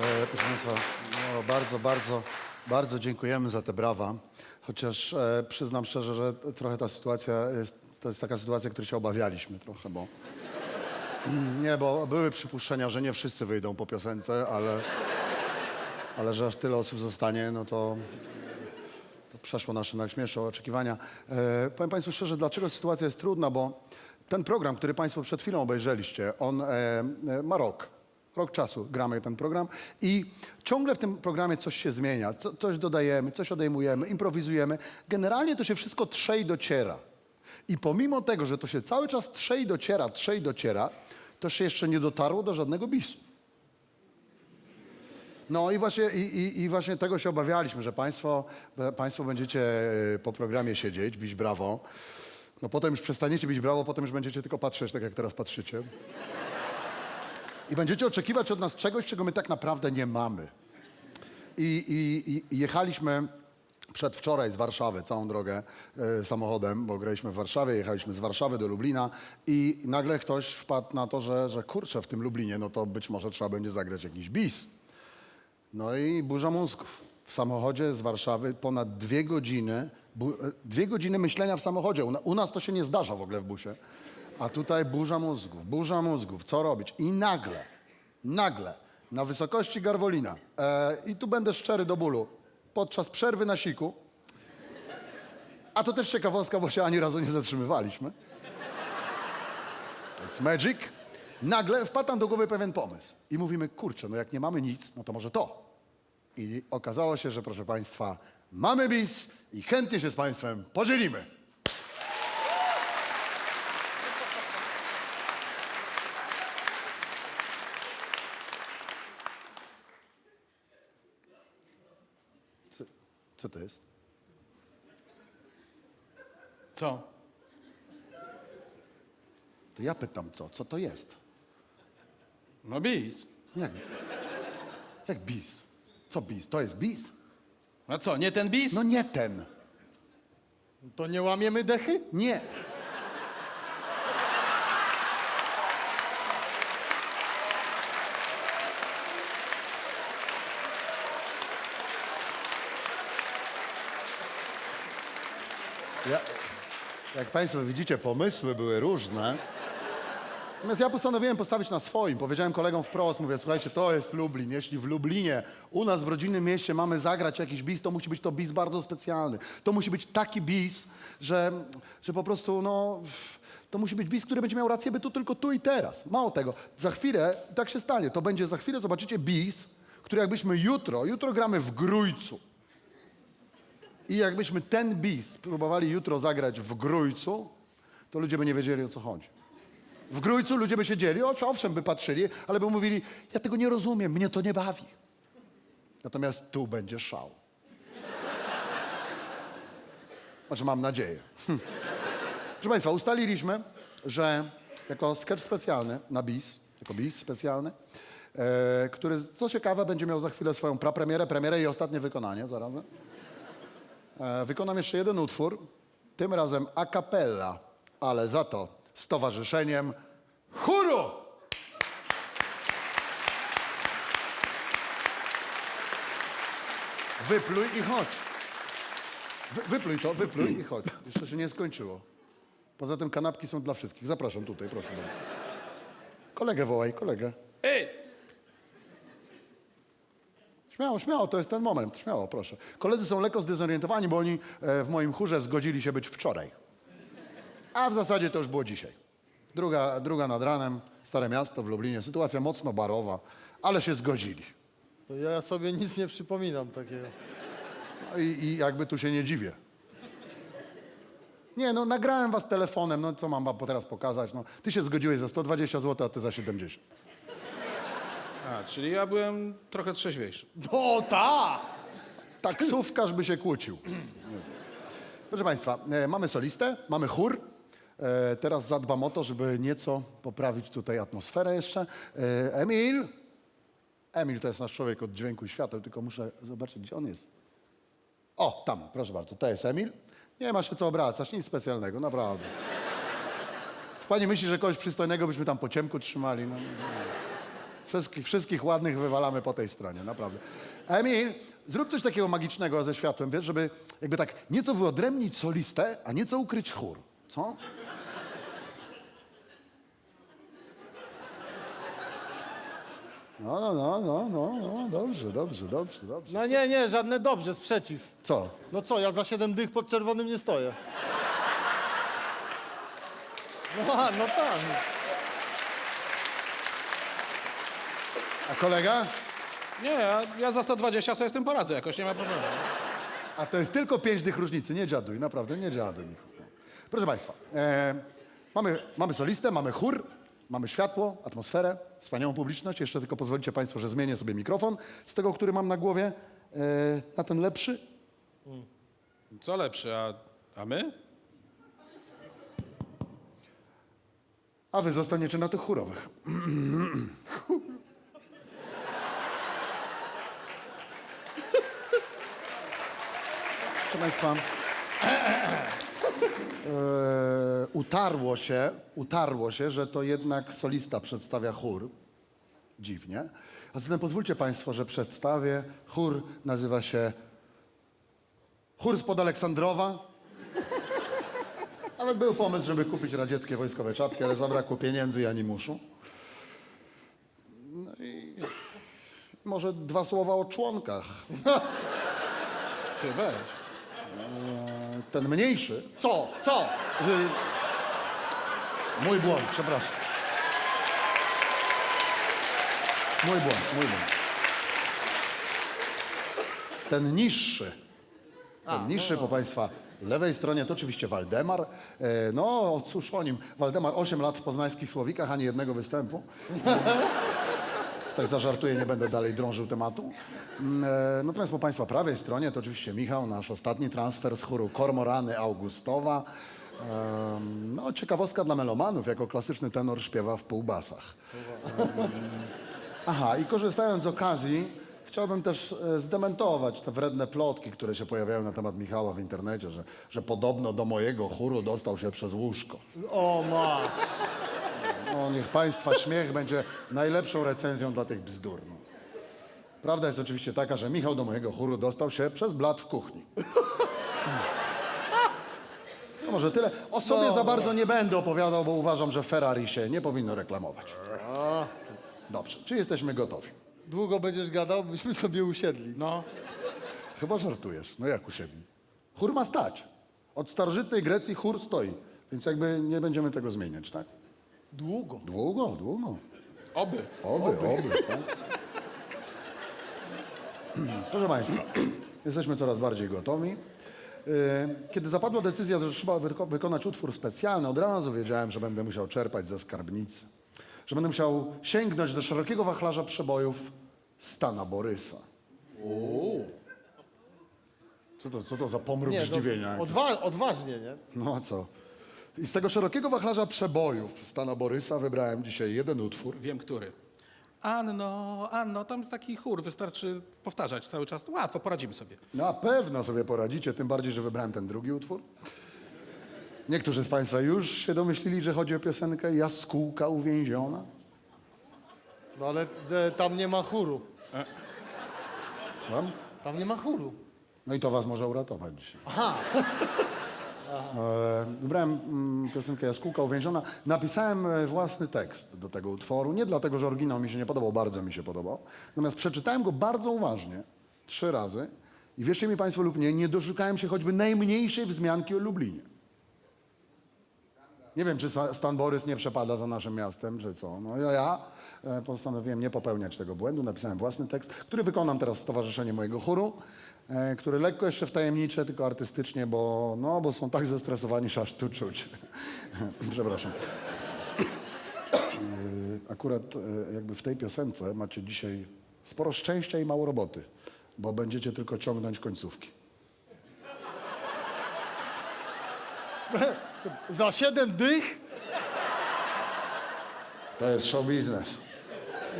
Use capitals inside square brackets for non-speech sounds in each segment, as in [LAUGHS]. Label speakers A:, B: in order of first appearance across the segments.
A: E, proszę Państwa, no, bardzo, bardzo, bardzo dziękujemy za te brawa. Chociaż e, przyznam szczerze, że trochę ta sytuacja jest, to jest taka sytuacja, której się obawialiśmy trochę, bo... [CLEARS THROAT] Nie, bo były przypuszczenia, że nie wszyscy wyjdą po piosence, ale, ale że aż tyle osób zostanie, no to, to przeszło nasze najśmielsze oczekiwania. E, powiem Państwu szczerze, dlaczego sytuacja jest trudna, bo ten program, który Państwo przed chwilą obejrzeliście, on e, e, ma rok. Rok czasu gramy ten program i ciągle w tym programie coś się zmienia. Co, coś dodajemy, coś odejmujemy, improwizujemy. Generalnie to się wszystko trze i dociera. I pomimo tego, że to się cały czas trze i dociera, trze i dociera, to się jeszcze nie dotarło do żadnego bisu. No i właśnie, i, i, i właśnie tego się obawialiśmy, że państwo, państwo będziecie e, po programie siedzieć, bić brawo. No potem już przestaniecie bić brawo, potem już będziecie tylko patrzeć, tak jak teraz patrzycie. I będziecie oczekiwać od nas czegoś, czego my tak naprawdę nie mamy. I, i, i jechaliśmy przedwczoraj z Warszawy całą drogę e, samochodem, bo graliśmy w Warszawie, jechaliśmy z Warszawy do Lublina i nagle ktoś wpadł na to, że, że kurczę, w tym Lublinie, no to być może trzeba będzie zagrać jakiś bis. No i burza mózgów. W samochodzie z Warszawy ponad dwie godziny, bu, e, dwie godziny myślenia w samochodzie. U, u nas to się nie zdarza w ogóle w busie. A tutaj burza mózgów, burza mózgów, co robić? I nagle, nagle, na wysokości Garwolina, e, i tu będę szczery do bólu, podczas przerwy na siku, a to też ciekawostka, bo się ani razu nie zatrzymywaliśmy. It's magic. Nagle wpadł do głowy pewien pomysł. I mówimy, kurczę, no jak nie mamy nic, no to może to. I okazało się, że proszę Państwa, mamy bis i chętnie się z Państwem podzielimy. Co, co to jest?
B: Co?
A: To ja pytam, co? Co to jest?
B: No bis.
A: Jak, jak bis? Co bis? To jest bis?
B: No co, nie ten bis?
A: No nie ten.
C: To nie łamiemy dechy?
A: Nie. Ja, jak Państwo widzicie, pomysły były różne. Natomiast ja postanowiłem postawić na swoim. Powiedziałem kolegom wprost, mówię, słuchajcie, to jest Lublin. Jeśli w Lublinie, u nas w rodzinnym mieście mamy zagrać jakiś bis, to musi być to bis bardzo specjalny. To musi być taki bis, że, że po prostu, no, to musi być bis, który będzie miał rację bytu tylko tu i teraz. Mało tego, za chwilę, i tak się stanie, to będzie za chwilę, zobaczycie bis, który jakbyśmy jutro, jutro gramy w Grójcu. I jakbyśmy ten bis próbowali jutro zagrać w Grójcu, to ludzie by nie wiedzieli, o co chodzi. W Grójcu ludzie by siedzieli, owszem, by patrzyli, ale by mówili, ja tego nie rozumiem, mnie to nie bawi. Natomiast tu będzie szał. Znaczy, mam nadzieję. Hm. Proszę Państwa, ustaliliśmy, że jako sketch specjalny na bis, jako bis specjalny, e, który, co ciekawe, będzie miał za chwilę swoją prapremierę, premierę i ostatnie wykonanie zarazem. E, wykonam jeszcze jeden utwór, tym razem a cappella, ale za to z towarzyszeniem chóru. Wypluj i chodź. Wy, wypluj to, wypluj i chodź. Jeszcze się nie skończyło. Poza tym kanapki są dla wszystkich. Zapraszam tutaj, proszę. Kolegę wołaj, kolegę.
B: Ej!
A: Śmiało, śmiało, to jest ten moment. Śmiało, proszę. Koledzy są lekko zdezorientowani, bo oni e, w moim chórze zgodzili się być wczoraj. A w zasadzie to już było dzisiaj. Druga, druga nad ranem, Stare Miasto w Lublinie. Sytuacja mocno barowa, ale się zgodzili.
C: To ja sobie nic nie przypominam takiego.
A: No i, I jakby tu się nie dziwię. Nie, no nagrałem was telefonem, no co mam wam teraz pokazać? No, ty się zgodziłeś za 120 zł, a ty za 70.
B: A, czyli ja byłem trochę trzeźwiejszy.
C: No ta!
A: Taksówkarz by się kłócił. Proszę Państwa, e, mamy solistę, mamy chór. E, teraz zadbam o to, żeby nieco poprawić tutaj atmosferę jeszcze. E, Emil. Emil to jest nasz człowiek od dźwięku i świateł, tylko muszę zobaczyć, gdzie on jest. O, tam, proszę bardzo, to jest Emil. Nie ma się co obracać, nic specjalnego, naprawdę. Czy Pani myśli, że kogoś przystojnego byśmy tam po ciemku trzymali? No, nie. Wszystkich, wszystkich ładnych wywalamy po tej stronie, naprawdę. Emil, zrób coś takiego magicznego ze światłem, wiesz, żeby jakby tak nieco wyodrębnić solistę, a nieco ukryć chór. Co? No, no, no, no, no, no, dobrze, dobrze, dobrze, dobrze.
C: No nie, nie, żadne dobrze, sprzeciw.
A: Co?
C: No co, ja za siedem dych pod czerwonym nie stoję. No, a, no tak.
A: A kolega?
B: Nie, ja, ja za 120 sobie z tym poradzę jakoś, nie ma problemu.
A: A to jest tylko pięć tych różnicy, nie dziaduj, naprawdę, nie dziaduj. Proszę Państwa, e, mamy, mamy solistę, mamy chór, mamy światło, atmosferę, wspaniałą publiczność. Jeszcze tylko pozwolicie Państwo, że zmienię sobie mikrofon z tego, który mam na głowie, e, na ten lepszy.
B: Co lepsze, a, a my?
A: A Wy zostaniecie na tych chórowych. [CLEARS THROAT] [LAUGHS] Państwa, e, utarło się, utarło się, że to jednak solista przedstawia chór. Dziwnie. A zatem pozwólcie Państwo, że przedstawię chór, nazywa się Chór spod Aleksandrowa. Nawet był pomysł, żeby kupić radzieckie wojskowe czapki, ale zabrakło pieniędzy i animuszu. No i może dwa słowa o członkach.
B: Ty weź.
A: Ten mniejszy,
C: Co, co?
A: mój błąd, przepraszam. Mój błąd, mój błąd. Ten niższy, ten niższy po Państwa lewej stronie to oczywiście Waldemar. E, no cóż o nim, Waldemar 8 lat w poznańskich Słowikach, ani jednego występu. [LAUGHS] Tak zażartuję, nie będę dalej drążył tematu. Mm, e, Natomiast po Państwa prawej stronie to oczywiście Michał, nasz ostatni transfer z chóru Kormorany Augustowa. No, ciekawostka dla melomanów, jako klasyczny tenor śpiewa w półbasach. Aha, i korzystając z okazji, chciałbym też e, zdementować te wredne plotki, które się pojawiają na temat Michała w internecie, że, że podobno do mojego chóru dostał się przez łóżko.
C: O, ma.
A: No, niech Państwa śmiech będzie najlepszą recenzją dla tych bzdur. No. Prawda jest oczywiście taka, że Michał do mojego chóru dostał się przez blat w kuchni. No może tyle. O sobie za bardzo nie będę opowiadał, bo uważam, że Ferrari się nie powinno reklamować. Dobrze, czy jesteśmy gotowi?
C: Długo będziesz gadał, byśmy sobie usiedli.
B: No,
A: Chyba żartujesz. No jak usiedli? Chór ma stać. Od starożytnej Grecji chór stoi. Więc jakby nie będziemy tego zmieniać, tak?
C: Długo.
A: Długo, długo.
B: oby.
A: Oby, oby, tak? [CLEARS THROAT] Proszę Państwa, jesteśmy coraz bardziej gotowi. Yy, Kiedy zapadła decyzja, że trzeba wyko- wykonać utwór specjalny, od razu wiedziałem, że będę musiał czerpać ze skarbnicy. Że będę musiał sięgnąć do szerokiego wachlarza przebojów Stana Borysa. Co to, co to za pomruk
C: Nie,
A: zdziwienia?
C: no, odwa odważnie, nie?
A: No a co? I z tego szerokiego wachlarza przebojów Stana Borysa wybrałem dzisiaj jeden utwór.
B: Wiem, który. Anno, Anno, tam jest taki chór, wystarczy powtarzać cały czas. Łatwo, poradzimy sobie.
A: Na pewno sobie poradzicie, tym bardziej, że wybrałem ten drugi utwór. Niektórzy z Państwa już się domyślili, że chodzi o piosenkę Jaskółka uwięziona.
C: No ale e, tam nie ma chóru.
A: Słucham?
C: Tam nie ma chóru.
A: No i to Was może uratować dzisiaj.
C: Aha. [LAUGHS]
A: E, Wybrałem mm, piosenkę Jaskółka uwięziona. Napisałem e, własny tekst do tego utworu. Nie dlatego, że oryginał mi się nie podobał, bardzo mi się podobał. Natomiast przeczytałem go bardzo uważnie, trzy razy. I wierzcie mi Państwo lub nie, nie doszukałem się choćby najmniejszej wzmianki o Lublinie. Nie wiem, czy Stan Borys nie przepada za naszym miastem, czy co. No ja, ja e, postanowiłem nie popełniać tego błędu. Napisałem własny tekst, który wykonam teraz w stowarzyszeniu mojego chóru, e, który lekko jeszcze wtajemniczę, tylko artystycznie, bo, no, bo są tak zestresowani, że aż tu czuć. [LAUGHS] Przepraszam. E, Akurat e, jakby w tej piosence macie dzisiaj sporo szczęścia i mało roboty, bo będziecie tylko ciągnąć końcówki. [LAUGHS]
C: Za siedem dych?
A: To jest show biznes.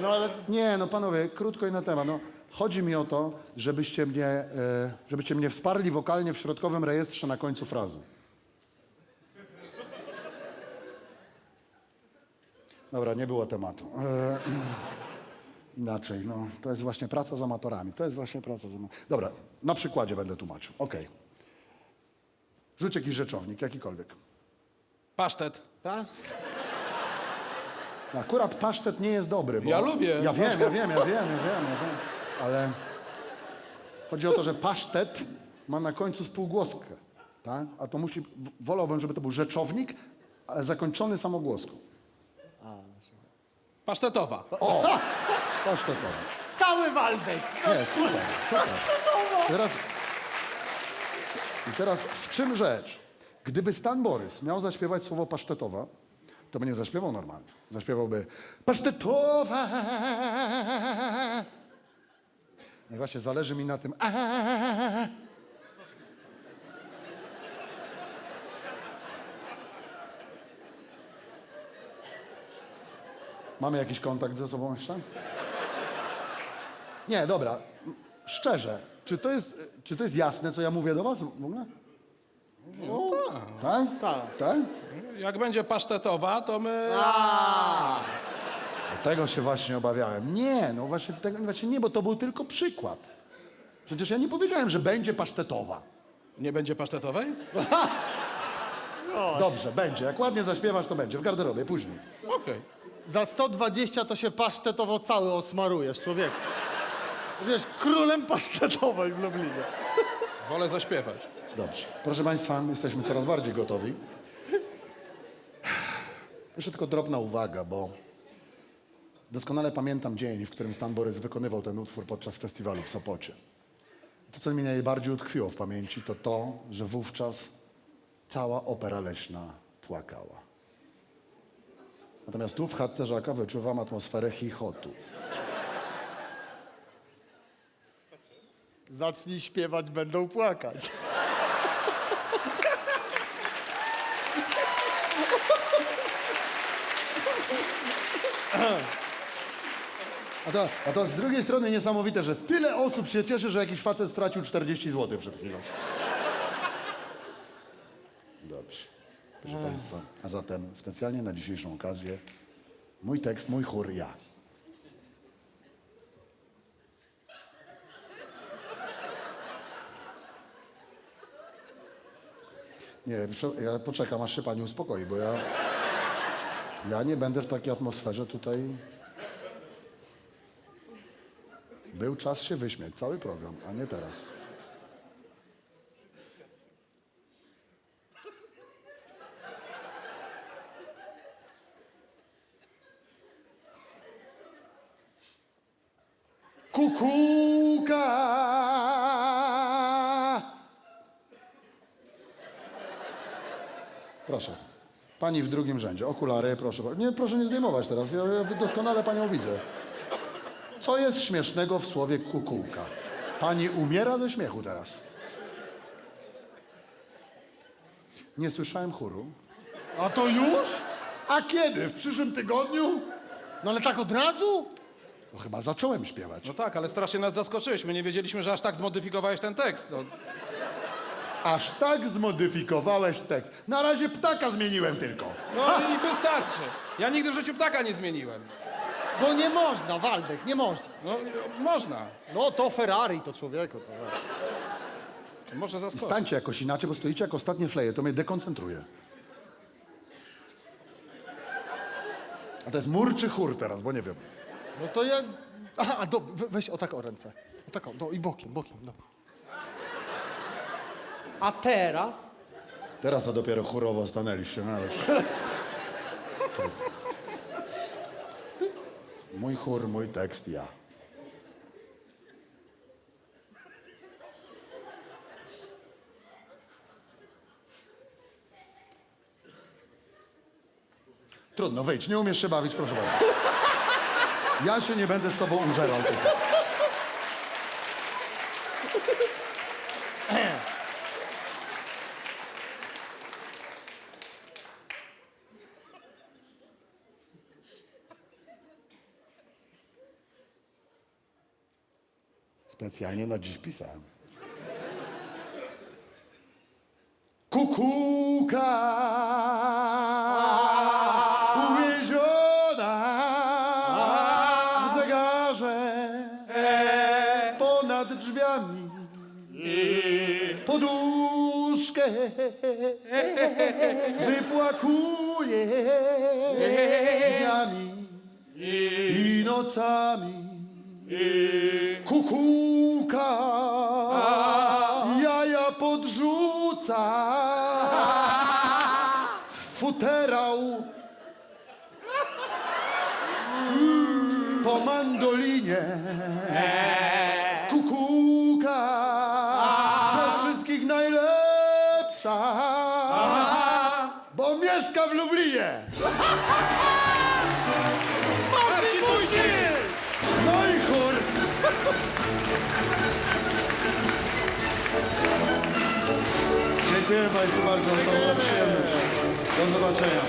C: No ale
A: Nie, no panowie, krótko i na temat. No, chodzi mi o to, żebyście mnie, e, żebyście mnie wsparli wokalnie w środkowym rejestrze na końcu frazy. Dobra, nie było tematu. E, [CLEARS THROAT] inaczej. No, to jest właśnie praca z amatorami. To jest właśnie praca z amatorami. Dobra, na przykładzie będę tłumaczył. Okej. Rzuć jakiś rzeczownik, jakikolwiek.
B: Pasztet.
C: Tak?
A: Akurat pasztet nie jest dobry. Bo
B: Ja lubię.
A: Ja wiem, [LAUGHS] ja wiem, ja wiem, ja wiem, ja wiem. Ale chodzi o to, że pasztet ma na końcu spółgłoskę. Tak? A to musi, wolałbym, żeby to był rzeczownik, ale zakończony samogłoską.
B: Pasztetowa.
A: Pasztetowy.
C: Cały Waldek!
A: Nie, super, super. Teraz, I teraz w czym rzecz? Gdyby Stan Borys miał zaśpiewać słowo pasztetowa, to by nie zaśpiewał normalnie. Zaśpiewałby pasztetowa. No właśnie zależy mi na tym. Mamy jakiś kontakt ze sobą jeszcze? Nie, dobra. Szczerze, czy to jest, czy to jest jasne, co ja mówię do was w ogóle? No, tak.
C: Tak.
A: Tak?
B: Jak będzie pasztetowa, to my...
A: Tego się właśnie obawiałem. Nie, no właśnie, tego, właśnie nie, bo to był tylko przykład. Przecież ja nie powiedziałem, że będzie pasztetowa.
B: Nie będzie pasztetowej? [LAUGHS]
A: Dobrze, będzie. Jak ładnie zaśpiewasz, to będzie. W garderobie, później.
B: Okej.
C: Za 120 to się pasztetowo cały osmarujesz, człowieku. Wiesz, królem pasztetowej w Lublinie. [LAUGHS]
B: Wolę zaśpiewać.
A: Dobrze. Proszę Państwa, jesteśmy coraz bardziej gotowi. Jeszcze tylko drobna uwaga, bo doskonale pamiętam dzień, w którym Stan Borys wykonywał ten utwór podczas festiwalu w Sopocie. To, co mi najbardziej utkwiło w pamięci, to to, że wówczas cała opera leśna płakała. Natomiast tu w chatce Żaka wyczuwam atmosferę chichotu.
C: Zacznij śpiewać, będą płakać. [LAUGHS]
A: A to, a to z drugiej strony niesamowite, że tyle osób się cieszy, że jakiś facet stracił 40 zł przed chwilą. Dobrze. Proszę Państwa, a zatem specjalnie na dzisiejszą okazję mój tekst, mój chór, ja. Nie, ja poczekam, aż się Pani uspokoi, bo ja, ja nie będę w takiej atmosferze tutaj Był czas się wyśmiać, cały program, a nie teraz. Kukułka! Proszę. Pani w drugim rzędzie. Okulary, proszę. Nie, proszę nie zdejmować teraz. Ja, ja doskonale panią widzę. Co jest śmiesznego w słowie kukułka? Pani umiera ze śmiechu teraz. Nie słyszałem chóru.
C: A to już?
A: A kiedy? W przyszłym tygodniu?
C: No ale tak od razu?
A: No chyba zacząłem śpiewać.
B: No tak, ale strasznie nas zaskoczyłeś. My nie wiedzieliśmy, że aż tak zmodyfikowałeś ten tekst. No,
A: Aż tak zmodyfikowałeś tekst. Na razie ptaka zmieniłem tylko.
B: no i wystarczy. Ja nigdy w życiu ptaka nie zmieniłem.
C: Bo nie można, Waldek, nie można.
B: No, można.
C: No to Ferrari to człowieku. To
A: I
B: zaskoczyć.
A: stańcie jakoś inaczej, bo stoicie jak ostatnie fleje. To mnie dekoncentruje. A to jest mur czy chór teraz, bo nie wiem.
C: No to ja... Aha, do, we- weź o tak o ręce. O tak o, do, i bokiem, bokiem. No. A teraz?
A: Teraz to dopiero chórowo stanęliście. No już. [LAUGHS] Mój chór, mój tekst, ja. Trudno, wyjdź, nie umiesz się bawić, proszę bardzo. Ja się nie będę z tobą użerał Specjalnie na dziś pisałem. Kukułka uwięziona w zegarze nad drzwiami poduszkę wypłakuje dniami i nocami. Państwu bardzo, to przyjemność. Do zobaczenia.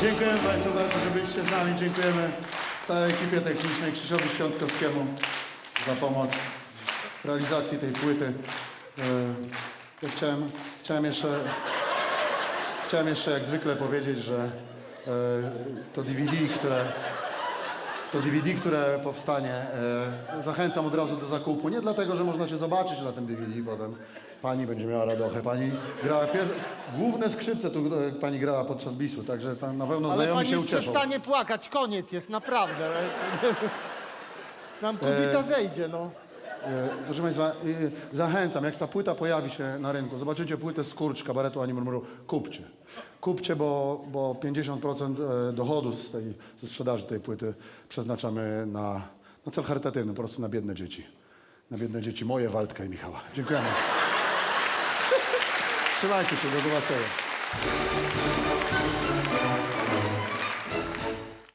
A: Dziękujemy Państwu bardzo, że byliście z nami. Dziękujemy całej ekipie technicznej Krzysiowi Świątkowskiemu za pomoc w realizacji tej płyty. E, Ja chciałem, chciałem jeszcze chciałem jeszcze jak zwykle powiedzieć, że e, to DVD, które to DVD, które powstanie, e, zachęcam od razu do zakupu. Nie dlatego, że można się zobaczyć na tym DVD potem. Pani będzie miała radochę. Pani grała pier... główne skrzypce tu e, pani grała podczas bisu, także tam na pewno
C: Ale
A: znajomi
C: pani
A: się
C: już
A: ucieszą.
C: przestanie płakać, koniec jest, naprawdę. [LAUGHS] Czy nam kobita zejdzie, no.
A: E, Proszę Państwa, e, zachęcam, jak ta płyta pojawi się na rynku, zobaczycie płytę Skurcz, kabaretu Ani Murmuru, kupcie. Kupcie, bo, bo 50% e, dochodu z tej, ze sprzedaży tej płyty przeznaczamy na, na cel charytatywny, po prostu na biedne dzieci. Na biedne dzieci moje, Waldka i Michała. Dziękuję bardzo. Trzymajcie się, do zobaczenia.